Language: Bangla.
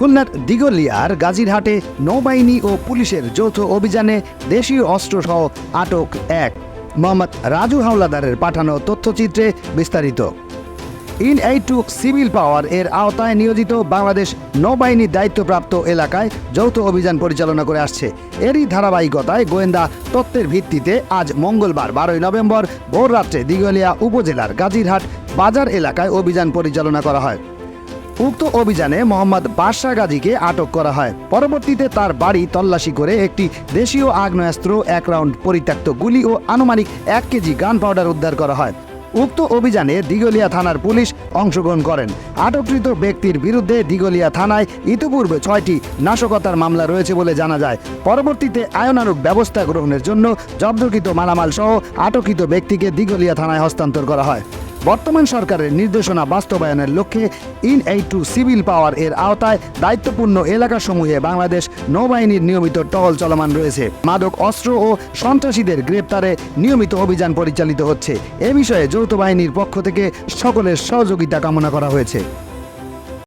খুলনার দিগলিয়ার গাজীরহাটে নৌবাহিনী ও পুলিশের যৌথ অভিযানে দেশীয় অস্ত্রসহ আটক এক। মোহাম্মদ রাজু হাওলাদারের পাঠানো তথ্যচিত্রে বিস্তারিত। In aid to civil power এর আওতায় নিয়োজিত বাংলাদেশ নৌবাহিনীর দায়িত্বপ্রাপ্ত এলাকায় যৌথ অভিযান পরিচালনা করে আসছে। এরই ধারাবাহিকতায় গোয়েন্দা তত্ত্বের ভিত্তিতে আজ মঙ্গলবার বারোই নভেম্বর ভোর রাত্রে দিগলিয়া উপজেলার গাজীরহাট বাজার এলাকায় অভিযান পরিচালনা করা হয়। উক্ত অভিযানে মোহাম্মদ বাদশাহ গাজীকে আটক করা হয়। পরবর্তীতে তার বাড়ি তল্লাশি করে একটি দেশীয় আগ্নেয়াস্ত্র, এক রাউন্ড পরিত্যক্ত গুলি ও আনুমানিক এক কেজি গান পাউডার উদ্ধার করা হয়। উক্ত অভিযানে দিগলিয়া থানার পুলিশ অংশগ্রহণ করেন। আটককৃত ব্যক্তির বিরুদ্ধে দিগলিয়া থানায় ইতিপূর্বে ছয়টি নাশকতার মামলা রয়েছে বলে জানা যায়। পরবর্তীতে আয়নারূপ ব্যবস্থা গ্রহণের জন্য জব্দকৃত মালামাল সহ আটককৃত ব্যক্তিকে দিগলিয়া থানায় হস্তান্তর করা হয়। বর্তমান সরকারের নির্দেশনা বাস্তবায়নের লক্ষ্যে in aid to civil power এর আওতায় দায়িত্বপূর্ণ এলাকাসমূহে বাংলাদেশ নৌবাহিনীর নিয়মিত টহল চলমান রয়েছে। মাদক, অস্ত্র ও সন্ত্রাসীদের গ্রেপ্তারে নিয়মিত অভিযান পরিচালিত হচ্ছে। এ বিষয়ে যৌথ বাহিনীর পক্ষ থেকে সকলের সহযোগিতা কামনা করা হয়েছে।